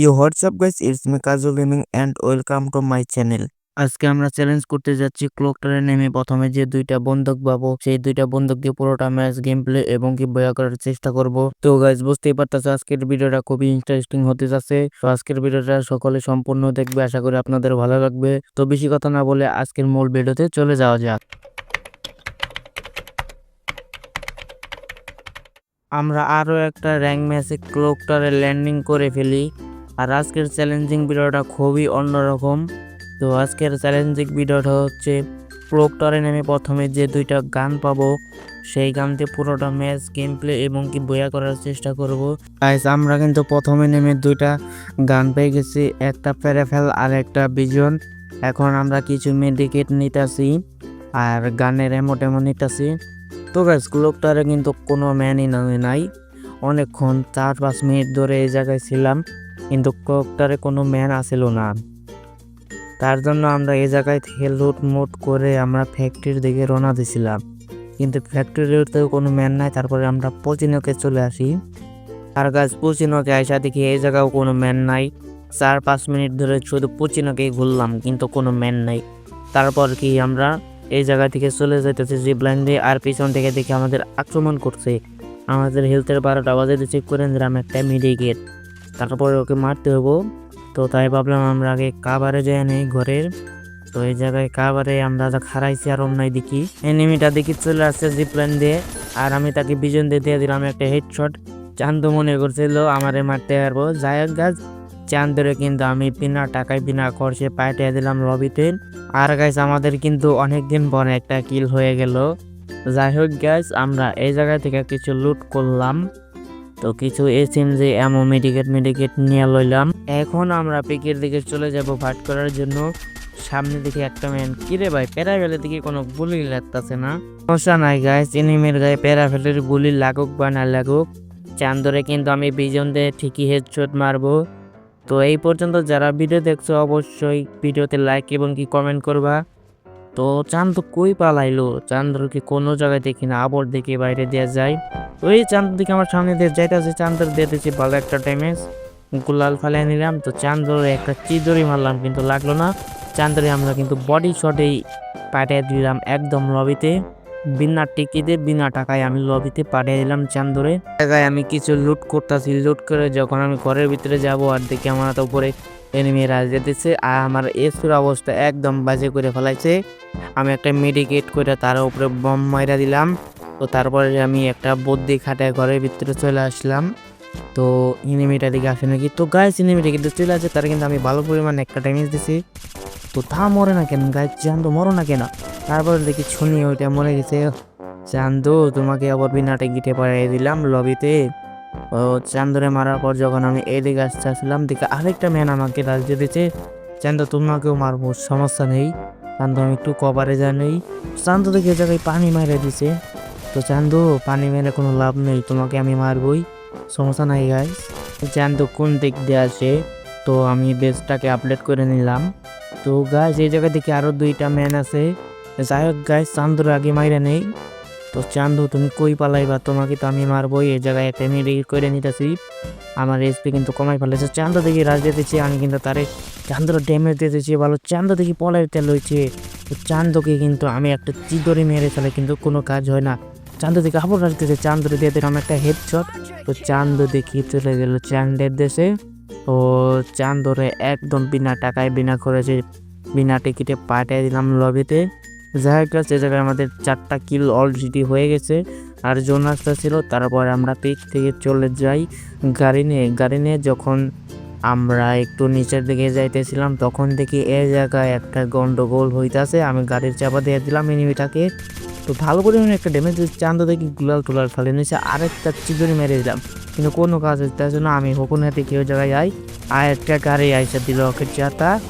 Yo what's up guys it's me Kajal gaming and welcome to my channel আজকে আমরা challenge করতে যাচ্ছি ক্লকটারে নেমে। প্রথমে যে দুইটা বন্দুক পাবো, সেই দুইটা বন্দুক দিয়ে পুরোটা ম্যাচ গেম প্লে এবং কি বয়া করার চেষ্টা করব। তো গাইস বুঝতেই পারতেছে, আজকের ভিডিওটা খুবই ইন্টারেস্টিং হতে যাচ্ছে। তো আজকের ভিডিওটা সকলে সম্পূর্ণ দেখবে, আশা করি আপনাদের ভালো লাগবে। তো বেশি কথা না বলে আজকের মূল ভিডিওতে চলে যাওয়া যাক। আমরা আরও একটা র্যাঙ্ক ম্যাচে ক্লোকটারে ল্যান্ডিং করে ফেলি। আর আজকের চ্যালেঞ্জিং ভিডিওটা খুবই অন্যরকম। তো আজকের চ্যালেঞ্জিং ভিডিওটা হচ্ছে ক্লোকটারে নেমে প্রথমে যে দুইটা গান পাবো, সেই গান দিয়ে পুরোটা ম্যাচ গেম প্লে এবং কি বয়া করার চেষ্টা করব। গাইস আমরা কিন্তু প্রথমে নেমে দুইটা গান পেয়ে গেছি, একটা প্যারাফেল আর একটা বিজন এখন আমরা কিছু মেডিকেট নিতেছি, আর গানের এমন টেমো নিতেছি। তো গাইস ক্লোকটারে কিন্তু কোনো ম্যানই নামে নাই, অনেকক্ষণ চার পাঁচ মিনিট ধরে এই জায়গায় ছিলাম। কিন্তু ক্লোকটারে কোনো ম্যান আসিল না। তার জন্য আমরা এই জায়গায় থেকে লুট মুট করে আমরা ফ্যাক্টরির দিকে রওনা দিছিলাম। কিন্তু ফ্যাক্টরিতেও কোনো ম্যান নাই, তারপরে আমরা পচিনকে চলে আসি। আর গাছ, পচিনকে আসা দেখি এই জায়গাও কোনো ম্যান নাই। চার পাঁচ মিনিট ধরে শুধু পচিনকেই ঘুরলাম, কিন্তু কোনো ম্যান নাই। তারপর কি আমরা এই জায়গা থেকে চলে যাইতেছে, জিপ লাইন দিয়ে, আর পিছন থেকে দেখে আমাদের আক্রমণ করছে। আমাদের হেলথের বারোটা বাজে চেক করে নিলাম একটা মেডিকেট তারপরে ওকে মারতে হব। তো তাই ভাবলাম আমরা আগে কাবারে যাই নেই ঘরের। তো এই জায়গায় কাবারে আমরা খারাইছি আর অন্যায় দেখি। এনিমিটা দেখি চলে আসছে জিপ লাইন দিয়ে। আর আমি তাকে বিজন দিয়ে দিয়ে দিলাম একটা হেড হেডশট চান্দ মনে করছিল, আমারে মারতে পারব। যাই হোক গাছ চান্দরে কিন্তু আমি বিনা টাকায়, বিনা খরচে পাঠিয়ে দিলাম লবিতে আর গাইস আমাদের কিন্তু অনেক দিন পরে একটা কিল হয়ে গেল। যাই হোক গাইস আমরা এই জায়গা থেকে কিছু লুট করলাম। তো কিছু এসএম যে এমন মেডিকেট মেডিকেট নিয়ে লইলাম। এখন আমরা পিকের দিকে চলে যাব ফাইট করার জন্য। সামনে দিকে একটা ম্যান কিরে ভাই, প্যারাফেলের দিকে কোনো গুলি লাগতেছে না? সমস্যা নাই গাইস এনিমের গায়ে প্যারাফেলের গুলি লাগুক বা না লাগুক। চান্দরে কিন্তু আমি বিজন দিয়ে ঠিকই হেডশট মারবো। তো এই পর্যন্ত যারা ভিডিও দেখছ, অবশ্যই ভিডিওতে লাইক এবং কি কমেন্ট করবা। তো চাঁদ কই পালাইলো? চান্দ্রকে কোনো জায়গায় দেখি না, আবর দেখি বাইরে দেওয়া যায় তো এই চাঁদ দিকে আমার সামনে দিয়ে যাইতেছে চান্দ্র দিয়ে দিয়েছি ভালো একটা ড্যামেজ গুলাল ফালাই নিলাম, তো চান্দ্রে একটা চিদরি মারলাম, কিন্তু লাগল না। চান্দ্রে আমরা কিন্তু বডি শটেই পাঠিয়ে দিলাম একদম লবিতে বিনা টিকিটে, বিনা টাকায় আমি লবিতে পাঠিয়ে দিলাম চান্দরে। জায়গায় আমি কিছু লুট করতেছি। লুট করে যখন আমি ঘরের ভিতরে যাব আর দেখি আমার তো উপরে এনিমিরা যেতেছে আর আমার এসুর অবস্থা একদম বাজে করে ফেলাইছে। আমি একটা মেডিকেট করে তার উপরে বম মাইরা দিলাম। তো তারপরে আমি একটা বুদ্ধি খাটায় ঘরের ভিতরে চলে আসলাম। তো এনিমিটা দিকে আসে নাকি? তো গায়ে এনিমিটা কিন্তু চলে আসে। তারা কিন্তু আমি ভালো পরিমাণে একটা ড্যামেজ দিছি। তো তা মরে না কেন? গায়ে চান তো মরো না কেন? তারপর দেখি শুনি ওইটা মরে গেছে। চান্দু, তোমাকে আবার বিনাটে গিটে পাঠিয়ে দিলাম লবিতে। ও, চান্দরে মারার পর যখন আমি এদিকে আসতে আসলাম, দেখে আরেকটা ম্যান আমাকে রাজ্য দিয়েছে। চান্দ, তোমাকেও মারবো, সমস্যা নেই। চান্দু, আমি একটু কভারে জানি চান্দু দেখে জায়গায় পানি মেরে দিছে তো চান্দু, পানি মেরে কোনো লাভ নেই, তোমাকে আমি মারবই। সমস্যা নাই গাই চান্দু কোন দিক দিয়ে আসে? তো আমি বেসটাকে আপডেট করে নিলাম। তো গাছ এই জায়গা থেকে আরও দুইটা ম্যান আছে। যাই হোক গাছ চান্দুর আগে মাইরে নেই। তো চান্দু, তুমি কই পালাইবা? তোমাকে তো আমি মারবই, এই জায়গায় একটা মেডিকেট করে নিতেছি। আমার এসপি কিন্তু কমাই ফেলেছে। চান্দু দেখি রাজ দিতেছি আমি কিন্তু তারে চান্দুর ড্যামেজ দিতেছি ভালো। চান্দু দেখি পলাইতে লইছে। তো চান্দুকে কিন্তু আমি একটা চিদরি মেরে ফেলে, কিন্তু কোনো কাজ হয় না। চান্দু দেখি আবার রাজ দিতেছে, চান্দুরে দিয়ে দিলাম একটা হেড হেডশট তো চান্দু দেখি চলে গেল চান্দের দেশে। তো চান্দরে একদম বিনা টাকায়, বিনা খরচে, বিনা টিকিটে পাঠিয়ে দিলাম লবিতে যাই হোক সে জায়গায় আমাদের চারটা কিল অলরেডি হয়ে গেছে। আর জোন রাস্তা ছিল, তারপর আমরা পিক থেকে চলে যাই গাড়ি নিয়ে। গাড়ি নিয়ে যখন আমরা একটু নিচের দিকে যাইতেছিলাম, তখন দেখি এই জায়গায় একটা গন্ডগোল হইতাছে। আমি গাড়ির চাপা দিয়ে দিলাম এনিমিটাকে তো ভালো পরিমাণে একটা ড্যামেজ চান্দ দেখি গুলাল টুলাল ফেলে নিয়েছে আরেকটা চিদরি মেরে দিলাম। কিন্তু কোনো কাজ হইতেছে না। আমি হকুনে হাতে কেউ জায়গায় যাই আর একটা গাড়ি আইসা দিল ওকে চাতা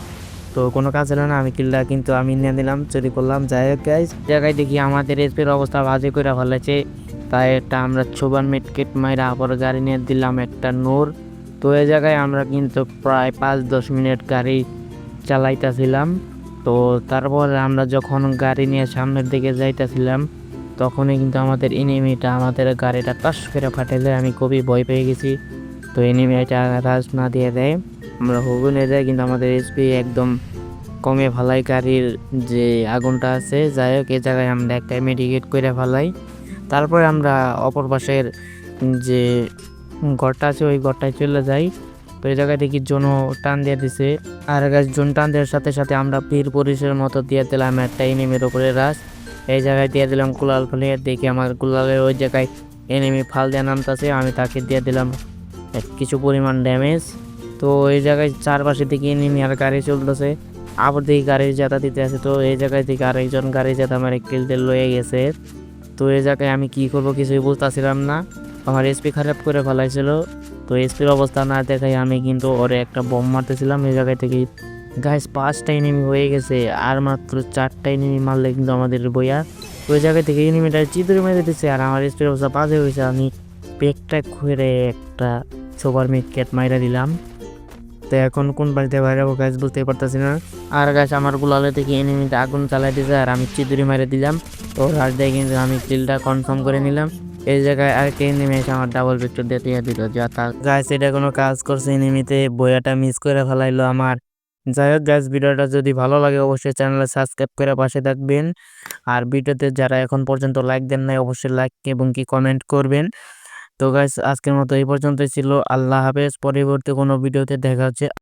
তো কোনো কাজ হলো না, আমি কিল্লা কিন্তু আমি নিয়ে নিলাম, চুরি করলাম। যাই হোক গাইজ জায়গায় দেখি আমাদের এসপির অবস্থা বাজে করে ফেলেছে। তাই একটা আমরা ছোবান মেটকেট মাইরা আবার গাড়ি নিয়ে দিলাম একটা নোর। তো এই জায়গায় আমরা কিন্তু প্রায় পাঁচ দশ মিনিট গাড়ি চালাইতেছিলাম। তো তারপর আমরা যখন গাড়ি নিয়ে সামনের দিকে যাইতেছিলাম, তখনই কিন্তু আমাদের এনিমিটা আমাদের গাড়িটা টাস করে ফাটাইলে আমি খুবই ভয় পেয়ে গেছি। তো এনিমিটা রাজ না দিয়ে দেয়। আমরা হগুনে যাই, কিন্তু আমাদের এসপি একদম কমে ফালাই গাড়ির যে আগুনটা আছে। যাই হোক এই জায়গায় আমরা একটা মেডিকেট করে ফালাই তারপরে আমরা অপর পাশের যে ঘরটা আছে, ওই ঘরটায় চলে যাই। তো এই জায়গায় দেখি জন টান দিয়ে দিছে। আর গাছ জন টান দেওয়ার সাথে সাথে আমরা পীর পরিসের মতো দিয়ে দিলাম একটা এনিমির উপরে রাস এই জায়গায় দিয়ে দিলাম কুলাল ফেলে দেখি আমার কুলালের ওই জায়গায় এনিমি ফাল দিয়ে নামতেছে, আমি তাকে দিয়ে দিলাম কিছু পরিমাণ ড্যামেজ তো এই জায়গায় চারপাশে দিকে আর গাড়ি চলতেছে। আবার দেখি গাড়ির জাতা দিতে আছে। তো এই জায়গায় থেকে আরেকজন গাড়ি জাতা আমার কিলতে লয়ে গেছে। তো এই জায়গায় আমি কি করব কিছুই বুঝতেছিলাম না। আমার এসপি খারাপ করে ফেলাইছিল। তো এসপির অবস্থা না দেখাই আমি কিন্তু ওরে একটা বম মারতেছিলাম। এই জায়গায় থেকে গাইস পাঁচটা এনিমি হয়ে গেছে। আর মাত্র চারটা এনিমি মারলে কিন্তু আমাদের বইয়া। ওই জায়গা থেকে এনিমিটা চিতরে মেরে দিচ্ছে আর আমার স্পিড অবস্থা বাজে হয়েছে। আমি পেকটা খুঁড়ে একটা সুপার মিট ক্যাট মাইরা দিলাম। তো এখন কোন বাড়িতে বাইরে যাব গাছ বুঝতে পারতেছি না। আর গাছ আমার গুলালে থেকে এনিমিটা আগুন চালাই দিয়েছে আর আমি চিতুরি মেরে দিলাম। তো রাত দিয়ে কিন্তু আমি কিলটা কনফার্ম করে নিলাম। এই জায়গায় আর কে নেমে এসে আমার ডাবল ভিক্টর দিয়ে দিয়ে দিল, যা তা। গাছ এটা কোনো কাজ করছে এনিমিতে বইয়াটা মিস করে ফেলাইলো আমার। যাই হোক গাছ ভিডিওটা যদি ভালো লাগে অবশ্যই চ্যানেলে সাবস্ক্রাইব করে পাশে থাকবেন। আর ভিডিওতে যারা এখন পর্যন্ত লাইক দেন নাই, অবশ্যই লাইক এবং কি কমেন্ট করবেন। তো গাইস আজকের মতো এই পর্যন্তই ছিল। আল্লাহ হাফেজ। পরবর্তী কোনো ভিডিওতে দেখা হচ্ছে।